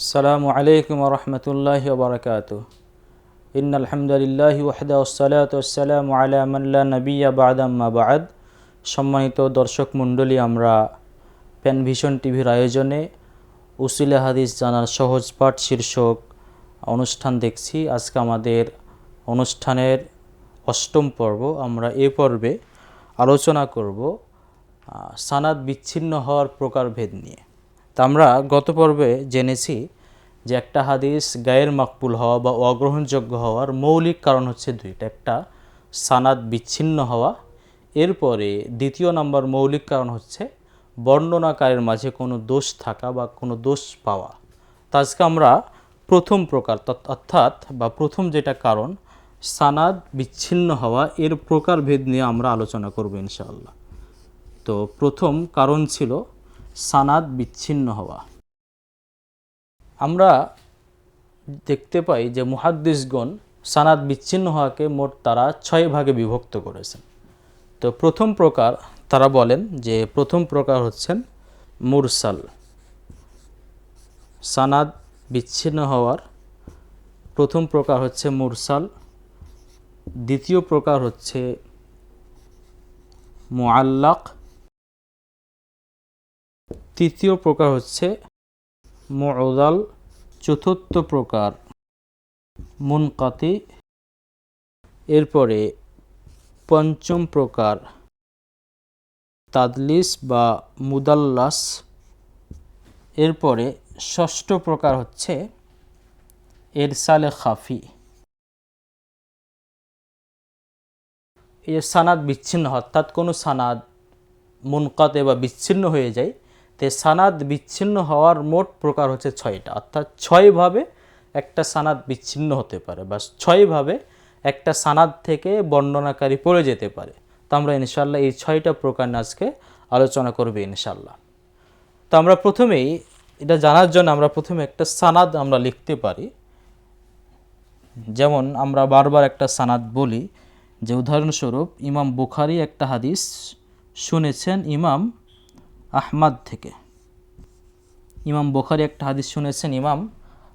السلام عليكم ورحمة الله وبركاته إن الحمد لله وحده والصلاة والسلام على من لا نبي بعد ما بعد সম্মানিত দর্শক মণ্ডলী আমরা প্যানভিশন টিভির আয়োজনে উসিলে হাদিস জানার সহজ পাঠ শীর্ষক অনুষ্ঠান দেখছি আজকে আমাদের অনুষ্ঠানের অষ্টম পর্ব আমরা এ পর্বে আলোচনা করব আহ, সানাদ বিচ্ছিন্ন হওয়ার প্রকারভেদ নিয়ে তা আমরা গত পর্বে জেনেছি যে একটা হাদিস গায়ের মাকবুল হওয়া বা অগ্রহণযোগ্য হওয়ার মৌলিক কারণ হচ্ছে দুইটা। একটা, সানাদ বিচ্ছিন্ন হওয়া। এরপরে দ্বিতীয় নম্বর মৌলিক কারণ হচ্ছে বর্ণনাকারের মাঝে কোনো দোষ থাকা বা কোনো দোষ পাওয়া। তো আজকে আমরা প্রথম প্রকার অর্থাৎ বা প্রথম যেটা কারণ, সানাদ বিচ্ছিন্ন হওয়া, এর প্রকারভেদ নিয়ে আমরা আলোচনা করব ইনশাআল্লাহ। তো প্রথম কারণ ছিল সানাদ বিচ্ছিন্ন হওয়া। আমরা দেখতে পাই যে মুহাদ্দিসগণ সানাদ বিচ্ছিন্ন হওয়াকে মোট তারা ছয় ভাগে বিভক্ত করেছেন। তো প্রথম প্রকার তারা বলেন যে প্রথম প্রকার হচ্ছেন মুরসাল। সানাদ বিচ্ছিন্ন হওয়ার প্রথম প্রকার হচ্ছে মুরসাল, দ্বিতীয় প্রকার হচ্ছে মুআল্লাক, তৃতীয় প্রকার হচ্ছে মুদাল চতুর্থ প্রকার, মুনকাতি, এরপরে পঞ্চম প্রকার, তাদলিস বা মুদাল্লাস, এরপরে ষষ্ঠ প্রকার হচ্ছে এরসালে খাফি। এই সানাদ বিচ্ছিন্ন অর্থাৎ কোনো সানাদ মুনকাতে বা বিচ্ছিন্ন হয়ে যায় তে সানাদ বিচ্ছিন্ন হওয়ার মোট প্রকার হচ্ছে ছয়টা। অর্থাৎ ছয়ভাবে একটা সানাদ বিচ্ছিন্ন হতে পারে বা ছয়ভাবে একটা সানাদ থেকে বর্ণনাকারী পড়ে যেতে পারে। তো আমরা ইনশাল্লাহ এই ছয়টা প্রকার আজকে আলোচনা করবে ইনশাল্লাহ তো আমরা প্রথমেই এটা জানার জন্য আমরা প্রথমে একটা সানাদ আমরা লিখতে পারি। যেমন আমরা বারবার একটা সানাদ বলি যে উদাহরণস্বরূপ ইমাম বুখারি একটা হাদিস শুনেছেন ইমাম আহমাদ থেকে। ইমাম বুখারি একটা হাদিস শুনেছেন, ইমাম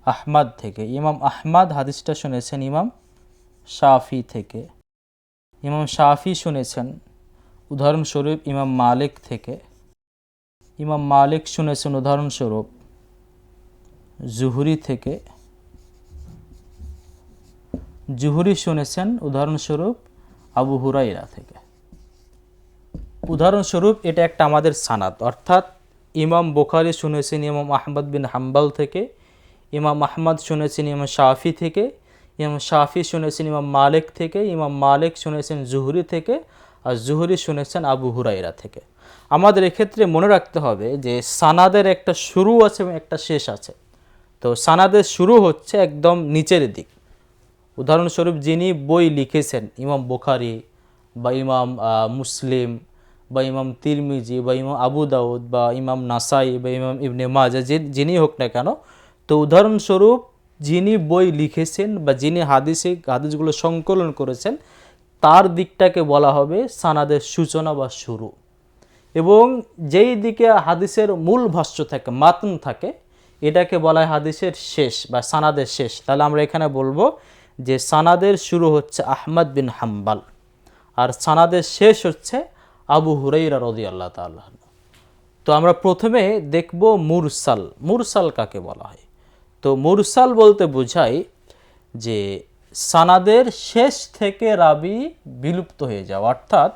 আহমাদ থেকে। ইমাম আহমাদ হাদিসটা শুনেছেন, ইমাম শাফি থেকে। ইমাম শাফি শুনেছেন, উদাহরণস্বরূপ ইমাম মালিক থেকে। ইমাম মালিক শুনেছেন, উদাহরণস্বরূপ জুহুরি থেকে। জুহুরি শুনেছেন, উদাহরণস্বরূপ আবু হুরাইরা থেকে। উদাহরণস্বরূপ, এটা একটা আমাদের সানাদ। অর্থাৎ ইমাম বোখারি শুনেছেন ইমাম আহমদ বিন হাম্বাল থেকে, ইমাম আহমদ শুনেছেন ইমাম শাফি থেকে, ইমাম শাফি শুনেছেন ইমাম মালিক থেকে, ইমাম মালিক শুনেছেন জুহুরি থেকে, আর জুহুরি শুনেছেন আবু হুরাইরা থেকে। আমাদের এক্ষেত্রে মনে রাখতে হবে যে সানাদের একটা শুরু আছে এবং একটা শেষ আছে। তো সানাদের শুরু হচ্ছে একদম নিচের দিক। উদাহরণস্বরূপ, যিনি বই লিখেছেন, ইমাম বোখারি বা ইমাম মুসলিম বা ইমাম তিরমিজি বা ইমাম আবু দাউদ বা ইমাম নাসাই বা ইমাম ইবনে মাজা যিনি হোক না কেন, তো উদাহরণস্বরূপ যিনি বই লিখেছেন বা যিনি হাদিসে, হাদিসগুলো সংকলন করেছেন, তার দিকটাকে বলা হবে সানাদের সূচনা বা শুরু। এবং যেই দিকে হাদিসের মূল ভাষ্য থাকে, মাতন থাকে, এটাকে বলা হয় হাদিসের শেষ বা সানাদের শেষ। তাহলে আমরা এখানে বলব যে সানাদের শুরু হচ্ছে আহমদ বিন হাম্বাল, আর সানাদের শেষ হচ্ছে আবু হুরাইরা রদি আল্লাহ তাল্লাহ তো আমরা প্রথমে দেখব মুরসাল। মুরসাল কাকে বলা হয়? তো মুরসাল বলতে বোঝায় যে সানাদের শেষ থেকে রাবি বিলুপ্ত হয়ে যাওয়া। অর্থাৎ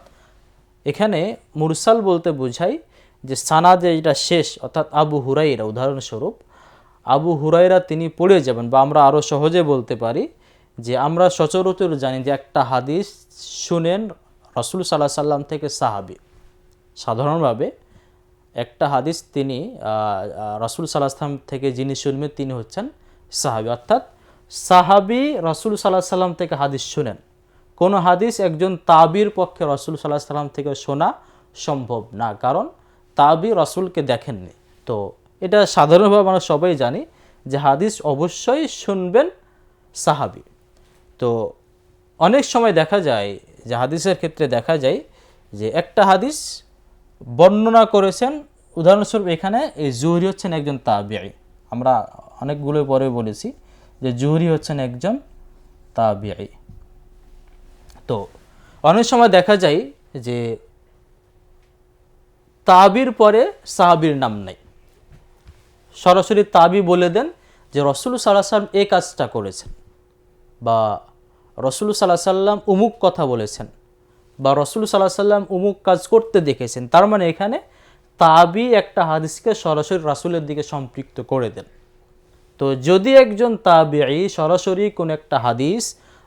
এখানে মুরসাল বলতে বোঝাই যে সানাদে যেটা শেষ, অর্থাৎ আবু হুরাইরা, উদাহরণস্বরূপ আবু হুরাইরা তিনি পড়ে যাবেন বা আমরা আরও সহজে বলতে পারি যে আমরা সচরাচর জানি যে একটা হাদিস শুনেন রসুল সাল্লাহ সাল্লাম থেকে সাহাবি। সাধারণভাবে একটা হাদিস তিনি রসুল সাল্লাহ সাল্লাম থেকে যিনি শুনবেন তিনি হচ্ছেন সাহাবি। অর্থাৎ সাহাবি রসুল সাল্লাহ সাল্লাম থেকে হাদিস শুনেন। কোনো হাদিস একজন তাবির পক্ষে রসুল সাল্লাহ সাল্লাম থেকে শোনা সম্ভব না, কারণ তাবি রসুলকে দেখেননি। তো এটা সাধারণভাবে আমরা সবাই জানি যে হাদিস অবশ্যই শুনবেন সাহাবি। তো অনেক সময় দেখা যায় যে হাদিসের ক্ষেত্রে দেখা যায় যে একটা হাদিস বর্ণনা করেছেন, উদাহরণস্বরূপ এখানে এই জুহরি হচ্ছেন একজন তাবিআই আমরা অনেকগুলো পরে বলেছি যে জুহরি হচ্ছেন একজন তাবিআই তো অনেক সময় দেখা যায় যে তাবির পরে সাহাবির নাম নাই। সরাসরি তাবি বলে দেন যে রসুল সাল্লাহ সাল্লাম এ কাজটা করেছেন বা রসুল সাল্লাহ সাল্লাম উমুক কথা বলেছেন বা রসুল সাল্লাহ সাল্লাম উমুক কাজ করতে দেখেছেন। তার মানে এখানে তাবি একটা হাদিসকে সরাসরি রাসুলের দিকে সম্পৃক্ত করে দেন। তো যদি একজন তাবিই সরাসরি কোন একটা হাদিস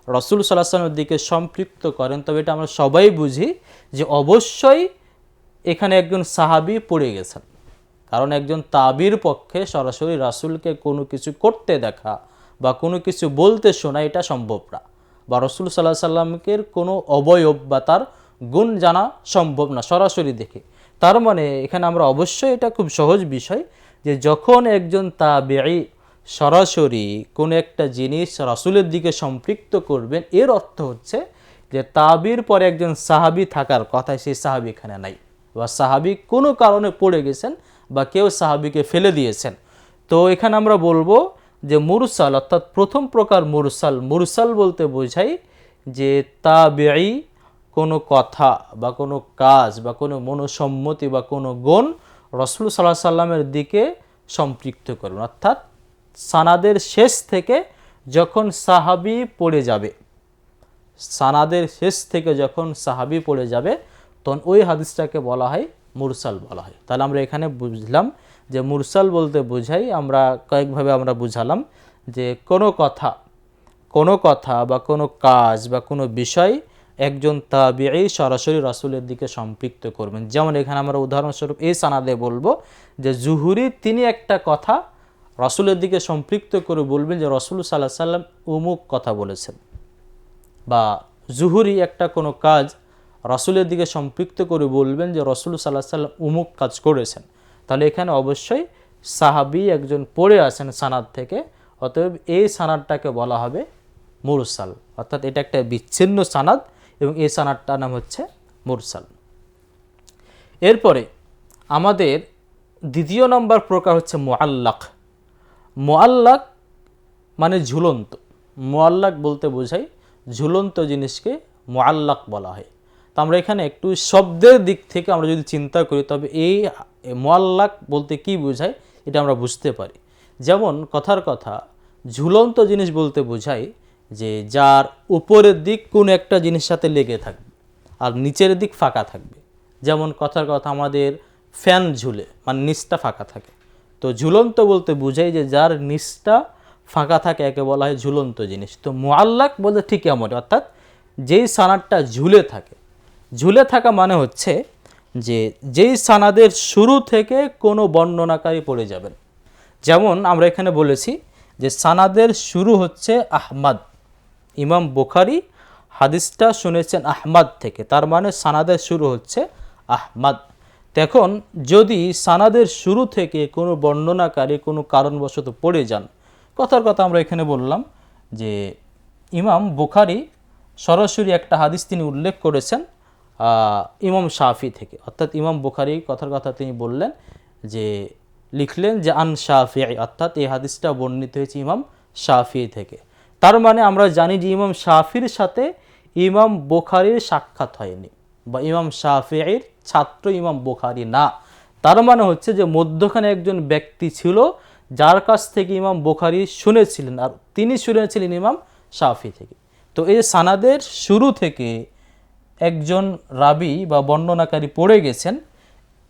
রসুল সাল্লাহ সাল্লামের দিকে সম্পৃক্ত করেন, তবে এটা আমরা সবাই বুঝি যে অবশ্যই এখানে একজন সাহাবি পড়ে গেছেন। কারণ একজন তাবির পক্ষে সরাসরি রাসুলকে কোনো কিছু করতে দেখা বা কোনো কিছু বলতে শোনা এটা সম্ভব না। বা রসুল সাল্লাহ সাল্লামকে কোনো অবয়ব বা তার গুণ জানা সম্ভব না, সরাসরি দেখে। তার মানে এখানে আমরা অবশ্যই এটা খুব সহজ বিষয় যে যখন একজন তাবেই সরাসরি কোনো একটা জিনিস রাসুলের দিকে সম্পৃক্ত করবেন, এর অর্থ হচ্ছে যে তাবির পরে একজন সাহাবি থাকার কথা সেই সাহাবি এখানে নাই। বা সাহাবি কোনো কারণে পড়ে গেছেন বা কেউ সাহাবিকে ফেলে দিয়েছেন। তো এখানে আমরা বলব যে মুরসাল, অর্থাৎ প্রথম প্রকার মুরসাল মুরসাল বলতে বোঝাই যে তাবেই কোনো কথা বা কোনো কাজ বা কোনো মনোসম্মতি বা কোনো গুণ রসুল সাল্লাহ সাল্লামের দিকে সম্পৃক্ত করুন। অর্থাৎ সানাদের শেষ থেকে যখন সাহাবি পড়ে যাবে, সানাদের শেষ থেকে যখন সাহাবি পড়ে যাবে, তখন ওই হাদিসটাকে বলা হয় মুরসাল বলা হয়। তাহলে আমরা এখানে বুঝলাম যে মুরসাল বলতে বোঝাই, আমরা কয়েকভাবে আমরা বুঝালাম যে কোনো কথা কোনো কথা বা কোনো কাজ বা কোনো বিষয় একজন তাবিই সরাসরি রাসুলের দিকে সম্পৃক্ত করবেন। যেমন এখানে আমরা উদাহরণস্বরূপ এই সানাদে বলব যে জুহুরি তিনি একটা কথা রসুলের দিকে সম্পৃক্ত করে বলবেন যে রসুল সাল্লাহ সাল্লাম উমুক কথা বলেছেন। বা জুহুরি একটা কোনো কাজ রসুলের দিকে সম্পৃক্ত করে বলবেন যে রসুল সাল্লাহ সাল্লাম উমুক কাজ করেছেন। তাহলে এখানে অবশ্যই সাহাবি একজন পড়ে আছেন সানাদ থেকে, অতএব এই সানাদটাকে বলা হবে মুরসাল। অর্থাৎ এটা একটা বিচ্ছিন্ন সানাদ এবং এই সানাদটার নাম হচ্ছে মুরসাল। এরপরে আমাদের দ্বিতীয় নম্বর প্রকার হচ্ছে মোয়াল্লাক মোয়াল্লাক মানে ঝুলন্ত। মোয়াল্লাক বলতে বোঝাই ঝুলন্ত জিনিসকে মোয়াল্লাক বলা হয়। তো আমরা এখানে একটু শব্দের দিক থেকে আমরা যদি চিন্তা করি, তবে এই মোয়াল্লাক বলতে কি বোঝায়, এটা আমরা বুঝতে পারি। যেমন কথার কথা, ঝুলন্ত জিনিস বলতে বোঝায় যে যার উপরের দিক কোন একটা জিনিস সাথে লেগে থাকবে আর নিচের দিক ফাঁকা থাকবে। যেমন কথার কথা, আমাদের ফ্যান ঝুলে মানে নিচটা ফাঁকা থাকে। তো ঝুলন্ত বলতে বোঝাই যে যার নিচটা ফাঁকা থাকে, একে বলা হয় ঝুলন্ত জিনিস। তো মোয়াল্লাক বলতে ঠিক এমন অর্থাৎ যেই সানারটা ঝুলে থাকে। ঝুলে থাকা মানে হচ্ছে যে যেই সানাদের শুরু থেকে কোনো বর্ণনাকারী পড়ে যাবেন। যেমন আমরা এখানে বলেছি যে সানাদের শুরু হচ্ছে আহমাদ। ইমাম বুখারি হাদিসটা শুনেছেন আহমাদ থেকে, তার মানে সানাদের শুরু হচ্ছে আহমাদ। এখন যদি সানাদের শুরু থেকে কোনো বর্ণনাকারী কোনো কারণবশত পড়ে যান, কথার কথা আমরা এখানে বললাম যে ইমাম বুখারি সরাসরি একটা হাদিস তিনি উল্লেখ করেছেন ইমাম শাফি থেকে। অর্থাৎ ইমাম বুখারি কথার কথা তিনি বললেন যে, লিখলেন যে, আন শাফি, অর্থাৎ এই হাদিসটা বর্ণিত হয়েছে ইমাম শাফি থেকে। তার মানে আমরা জানি যে, ইমাম শাফির সাথে ইমাম বোখারির সাক্ষাৎ হয়নি বা ইমাম শাফির ছাত্র ইমাম বুখারি না। তার মানে হচ্ছে যে, মধ্যখানে একজন ব্যক্তি ছিল যার কাছ থেকে ইমাম বোখারি শুনেছিলেন আর তিনি শুনেছিলেন ইমাম শাফি থেকে। তো এই সানাদের শুরু থেকে একজন রাবি বা বর্ণনাকারী পড়ে গেছেন,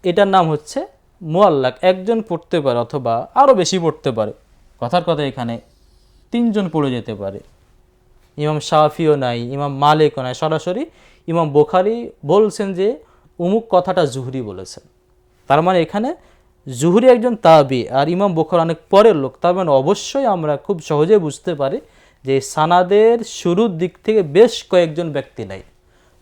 এটার নাম হচ্ছে মোয়াল্লাক একজন পড়তে পারে অথবা আরও বেশি পড়তে পারে। কথার কথা এখানে তিনজন পড়ে যেতে পারে। ইমাম শাফিও নাই, ইমাম মালিকও নাই, সরাসরি ইমাম বোখারি বলছেন যে উমুক কথাটা জুহরি বলেছেন। তার মানে এখানে জুহরি একজন তাবি আর ইমাম বোখার অনেক পরের লোক, তার মানে অবশ্যই আমরা খুব সহজে বুঝতে পারি যে সানাদের শুরুর দিক থেকে বেশ কয়েকজন ব্যক্তি নাই।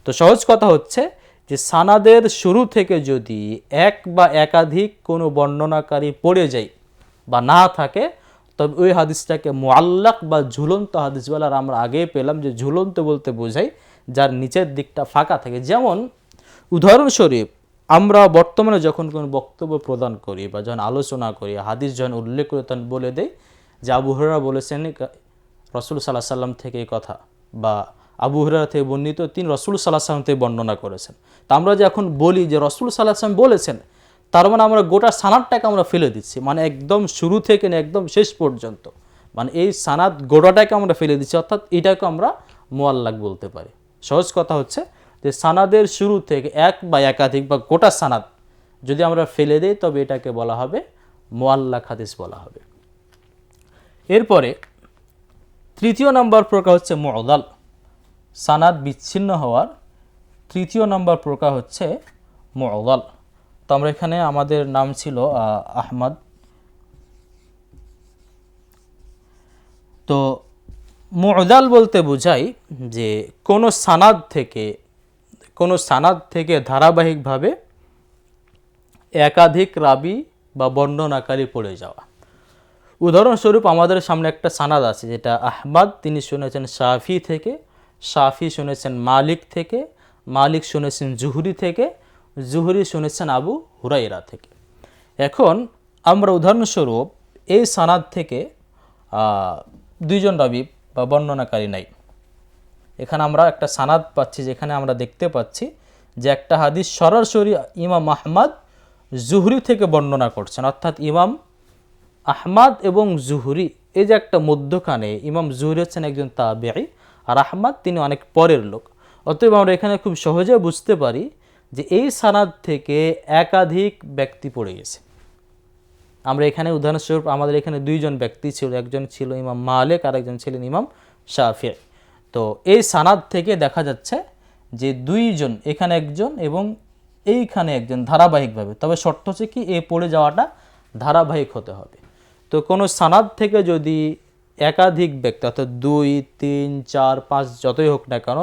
তো সহজ কথা হচ্ছে যে সানাদের শুরু থেকে যদি এক বা একাধিক কোনো বর্ণনাকারী পড়ে যায় বা না থাকে, তবে ওই হাদিসটাকে মোয়াল্লাক বা ঝুলন্ত হাদিস বলার আমরা আগেই পেলাম যে ঝুলন্ত বলতে বোঝাই যার নিচের দিকটা ফাঁকা থাকে। যেমন উদাহরণস্বরূপ আমরা বর্তমানে যখন কোনো বক্তব্য প্রদান করি বা যখন আলোচনা করি, হাদিস যখন উল্লেখ করে তখন বলে দেয় যে আবু হুরারা বলেছেন রসুল সাল্লাহ সাল্লাম থেকে এই কথা বা আবু হুরারা থেকে বর্ণিত তিনি রসুল সাল্লাহ সাল্লাম থেকে বর্ণনা করেছেন। তা আমরা যে এখন বলি যে রসুল সাল্লাহ সাল্লাম বলেছেন, তার মানে আমরা গোটা সানাদটাকে আমরা ফেলে দিচ্ছি মানে একদম শুরু থেকে একদম শেষ পর্যন্ত। মানে এই সানাদ গোড়াটাকে আমরা ফেলে দিচ্ছি, অর্থাৎ এটাকে আমরা মোয়াল্লাক বলতে পারি। সহজ কথা হচ্ছে যে সানাদের শুরু থেকে এক বা একাধিক বা গোটা সানাদ যদি আমরা ফেলে দিই, তবে এটাকে বলা হবে মোয়াল্লাক হাদিস বলা হবে। এরপরে তৃতীয় নম্বর প্রকার হচ্ছে মদাল সানাদ বিচ্ছিন্ন হওয়ার তৃতীয় নম্বর প্রকার হচ্ছে মদাল তো আমরা এখানে আমাদের নাম ছিল আহ, আহমদ। তো মুদাল বলতে বোঝাই যে কোনো সানাদ থেকে কোনো সানাদ থেকে ধারাবাহিকভাবে একাধিক রাবি বা বর্ণনাকারী পড়ে যাওয়া। উদাহরণস্বরূপ আমাদের সামনে একটা সানাদ আছে যেটা আহমাদ তিনি শুনেছেন শাফি থেকে শাফি শুনেছেন মালিক থেকে, মালিক শুনেছেন জুহরি থেকে, জুহরি শুনেছেন আবু হুরাইরা থেকে। এখন আমরা উদাহরণস্বরূপ এই সানাদ থেকে দুইজন রাবি বা বর্ণনাকারী নাই। এখানে আমরা একটা সানাদ পাচ্ছি, যেখানে আমরা দেখতে পাচ্ছি যে একটা হাদিস সরাসরি ইমাম আহমাদ জুহরি থেকে বর্ণনা করছেন। অর্থাৎ ইমাম আহমাদ এবং জুহরি, এই যে একটা মধ্যখানে ইমাম জুহরি হচ্ছেন একজন তাবেঈ আর আহমাদ তিনি অনেক পরের লোক। অতএব আমরা এখানে খুব সহজে বুঝতে পারি যে এই সানাদ থেকে একাধিক ব্যক্তি পড়ে গেছে। আমরা এখানে উদাহরণস্বরূপ আমাদের এখানে দুইজন ব্যক্তি ছিল, একজন ছিল ইমাম মালেক আর একজন ছিলেন ইমাম শাফি। তো এই সানাদ থেকে দেখা যাচ্ছে যে দুইজন, এখানে একজন এবং এইখানে একজন ধারাবাহিকভাবে। তবে শর্ত হচ্ছে কি, এ পড়ে যাওয়াটা ধারাবাহিক হতে হবে। তো কোনো সানাদ থেকে যদি একাধিক ব্যক্তি, অর্থাৎ দুই, তিন, চার, পাঁচ, যতই হোক না কেন,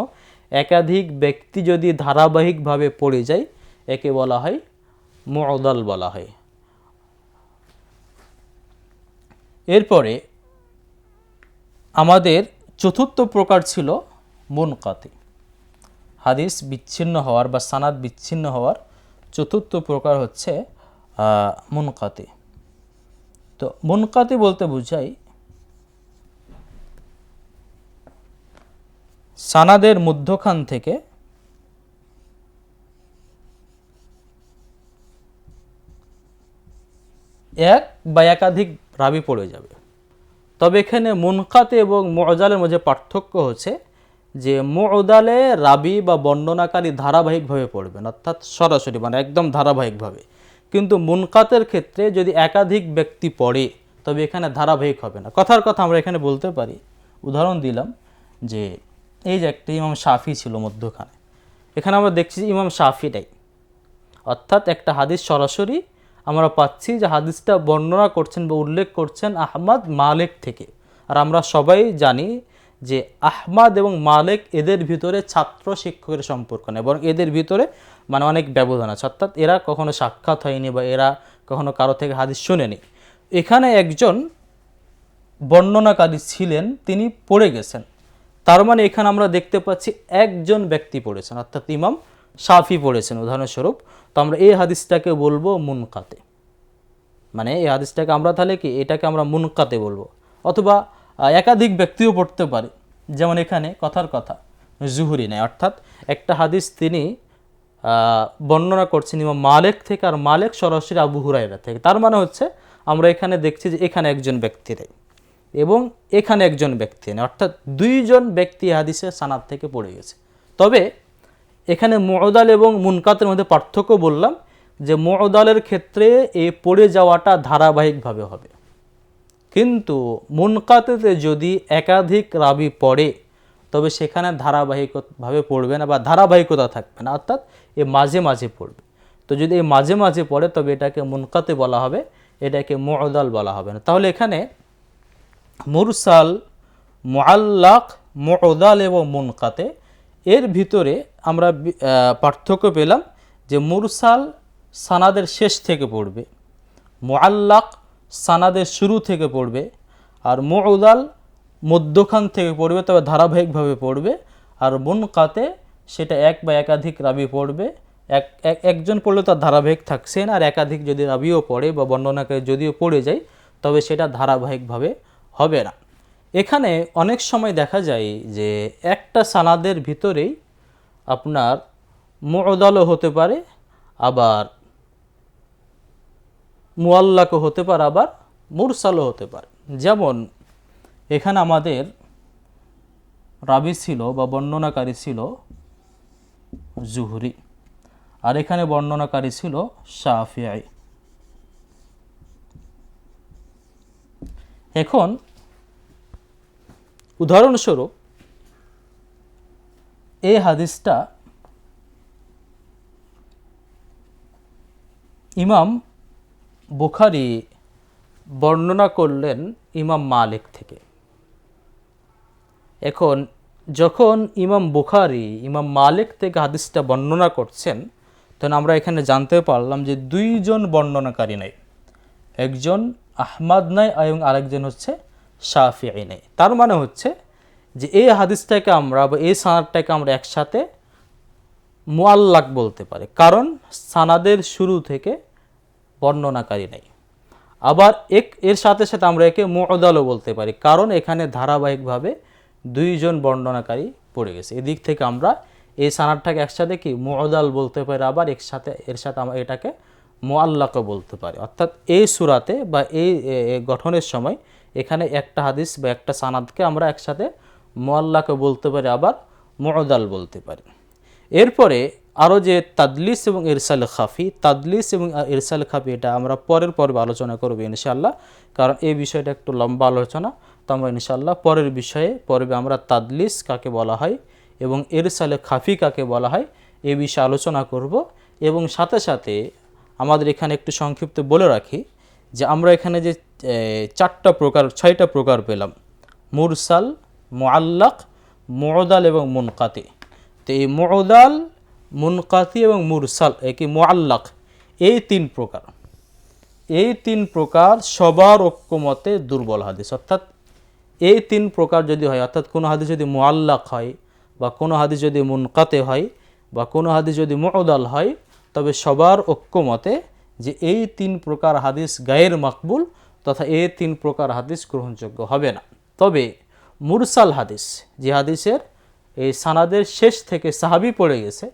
একাধিক ব্যক্তি যদি ধারাবাহিকভাবে পড়ে যায়, একে বলা হয় মুআদাল বলা হয়। এরপরে আমাদের চতুর্থ প্রকার ছিল মুনকাতি। হাদিস বিচ্ছিন্ন হওয়ার বা সানাদ বিচ্ছিন্ন হওয়ার চতুর্থ প্রকার হচ্ছে মুনকাতি। তো মুনকাতি বলতে বোঝাই সানাদের মধ্যখান থেকে এক বা একাধিক রাবি পড়ে যাবে। তবে এখানে মুনকাতে এবং মজালের মধ্যে পার্থক্য হচ্ছে যে মোদালে রাবি বা বর্ণনাকারী ধারাবাহিকভাবে পড়বেন, অর্থাৎ সরাসরি মানে একদম ধারাবাহিকভাবে। কিন্তু মুনকাতের ক্ষেত্রে যদি একাধিক ব্যক্তি পড়ে, তবে এখানে ধারাবাহিক হবে না। কথার কথা আমরা এখানে বলতে পারি। উদাহরণ দিলাম যে এই যে একটা ইমাম শাফি ছিল মধ্যখানে। এখানে আমরা দেখছি ইমাম শাফিটাই। অর্থাৎ একটা হাদিস সরাসরি আমরা পাচ্ছি যে হাদিসটা বর্ণনা করছেন বা উল্লেখ করছেন আহমদ মালেক থেকে। আর আমরা সবাই জানি যে আহমাদ এবং মালেক এদের ভিতরে ছাত্র শিক্ষকের সম্পর্ক নেই, বরং এদের ভিতরে মানে অনেক ব্যবধান আছে। অর্থাৎ এরা কখনো সাক্ষাৎ হয়নি বা এরা কখনো কারও থেকে হাদিস শুনেনি। এখানে একজন বর্ণনাকারী ছিলেন, তিনি পড়ে গেছেন। তার মানে এখানে আমরা দেখতে পাচ্ছি একজন ব্যক্তি পড়েছেন, অর্থাৎ ইমাম সাফি পড়েছেন উদাহরণস্বরূপ। তো আমরা এই হাদিসটাকে বলব মুনকাতে। মানে এই হাদিসটাকে আমরা তাহলে কি, এটাকে আমরা মুনকাতে বলব। অথবা একাধিক ব্যক্তিও পড়তে পারে। যেমন এখানে কথার কথা, জুহুরি নেয়। অর্থাৎ একটা হাদিস তিনি বর্ণনা করছেন ইমাম মালেক থেকে, আর মালেক সরাসরি আবু হুরাইরা থেকে। তার মানে হচ্ছে, আমরা এখানে দেখছি যে এখানে একজন ব্যক্তি নেই। এবং এখানে একজন ব্যক্তি নেই, অর্থাৎ দুইজন ব্যক্তি এই হাদিসের সানাদ থেকে পড়ে গেছে। তবে এখানে মোদাল এবং মুনকাতের মধ্যে পার্থক্য বললাম যে মোদালের ক্ষেত্রে এই পড়ে যাওয়াটা ধারাবাহিকভাবে হবে। কিন্তু মুনকাতেতে যদি একাধিক রাবি পড়ে, তবে সেখানে ধারাবাহিকভাবে পড়বে না বা ধারাবাহিকতা থাকবে না, অর্থাৎ এ মাঝে মাঝে পড়বে। তো যদি এই মাঝে মাঝে পড়ে, তবে এটাকে মুনকাতে বলা হবে, এটাকে মুদাল বলা হবে না। তাহলে এখানে মুরসাল, মুআল্লাক মুদাল এবং মুনকাতে। এর ভিতরে আমরা পার্থক্য পেলাম যে মুরসাল সানাদের শেষ থেকে পড়বে, মুআল্লাক সানাদের শুরু থেকে পড়বে, আর মুদাল মধ্যখান থেকে পড়বে, তবে ধারাবাহিকভাবে পড়বে, আর মুনকাতে সেটা এক বা একাধিক রাবি পড়বে। এক, এক- একজন পড়লে তার ধারাবাহিক থাকছে না, আর একাধিক যদি রাবিও পড়ে বা বর্ণনাকে যদিও পড়ে যায়, তবে সেটা ধারাবাহিকভাবে হবে না। এখানে অনেক সময় দেখা যায় যে একটা সানাদের ভিতরেই আপনার মুদালও হতে পারে, আবার মুয়াল্লাকও হতে পারে, আবার মুরসালও হতে পারে। যেমন এখানে আমাদের রাবি ছিল বা বর্ণনাকারী ছিল জুহরি, আর এখানে বর্ণনাকারী ছিল শাফিয়াই এখন উদাহরণস্বরূপ, এই হাদিসটা ইমাম বুখারি বর্ণনা করলেন ইমাম মালিক থেকে। এখন যখন ইমাম বুখারি, ইমাম মালিক থেকে হাদিসটা বর্ণনা করছেন, তখন আমরা এখানে জানতে পারলাম যে দুইজন বর্ণনাকারী নেই। একজন আহমাদ নাই এবং আরেকজন হচ্ছে শাফিআই নেই। তার মানে হচ্ছে যে এই হাদিসটাকে আমরা বা এই সানাদটাকে আমরা একসাথে মুআল্লাক বলতে পারি। কারণ সানাদের শুরু থেকে বর্ণনাকারী নেই। আবার এক, এর সাথে সাথে আমরা একে মুআদালও বলতে পারি। কারণ এখানে ধারাবাহিকভাবে দুইজন বর্ণনাকারী পড়ে গেছে। এদিক থেকে আমরা এই সানাদটাকে একসাথে কি মুআদাল বলতে পারি, আবার একসাথে এর সাথে আমরা এটাকে মোয়াল্লাকও বলতে পারি। অর্থাৎ এই সুরাতে বা এই গঠনের সময় এখানে একটা হাদিস বা একটা সানাদকে আমরা একসাথে মোয়াল্লাকে বলতে পারি, আবার মুআদাল বলতে পারি। এরপরে আরও যে তাদলিস এবং ইরসাল খাফি, তাদলিস এবং ইরসাল খাফি এটা আমরা পরের পর্বে আলোচনা করব ইনশাল্লাহ কারণ এই বিষয়টা একটু লম্বা আলোচনা। তো আমরা ইনশাল্লাহ পরের বিষয়ে, পর্বে আমরা তাদলিস কাকে বলা হয় এবং ইরসাল খাফি কাকে বলা হয় এ বিষয়ে আলোচনা করব। এবং সাথে সাথে আমাদের এখানে একটু সংক্ষিপ্ত বলে রাখি যে আমরা এখানে যে চারটা প্রকার, ছয়টা প্রকার পেলাম। মুরসাল, মুআল্লাক মুআদাল এবং মুনকাতি। তো এই মুআদাল মুনকাতি এবং মুরসাল, একে মুআল্লাক, এই তিন প্রকার। এই তিন প্রকার সবার ঐক্যমতে দুর্বল হাদিস। অর্থাৎ এই তিন প্রকার যদি হয়, অর্থাৎ কোনো হাদিস যদি মোয়াল্লাক হয় বা কোনো হাদিস যদি মুনকাতে হয় বা কোনো হাদিস যদি মুআদাল হয় তবে সবার ঐক্যমতে যে এই তিন প্রকার হাদিস গায়ের মাকবুল তথা এই তিন প্রকার হাদিস গ্রহণযোগ্য হবে না। তবে মুরসাল হাদিস যে হাদিসের এই সানাদের শেষ থেকে সাহাবি পড়ে গেছে,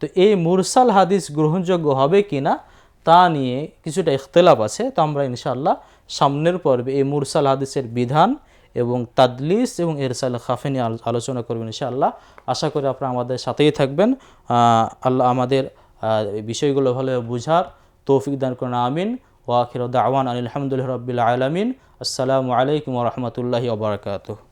তো এই মুরসাল হাদিস গ্রহণযোগ্য হবে কি না তা নিয়ে কিছুটা ইখতলাফ আছে। তো আমরা ইনশাআল্লাহ সামনের পর্বে এই মুরসাল হাদিসের বিধান এবং তাদলিস এবং এরসাল খাফে নিয়ে আলো- আলোচনা করবেন ইনশাআল্লাহ। আশা করি আপনারা আমাদের সাথেই থাকবেন। আল্লাহ আমাদের বিষয়গুলো ভালোভাবে বুঝার তৌফিক দান করুন, আমিন। ওয়াখির দাওয়ান আলহামদুলিল্লাহ রবিল আলমিন। আসসালামু আলাইকুম রহমতুল্লাহি ওবরাকাতুহ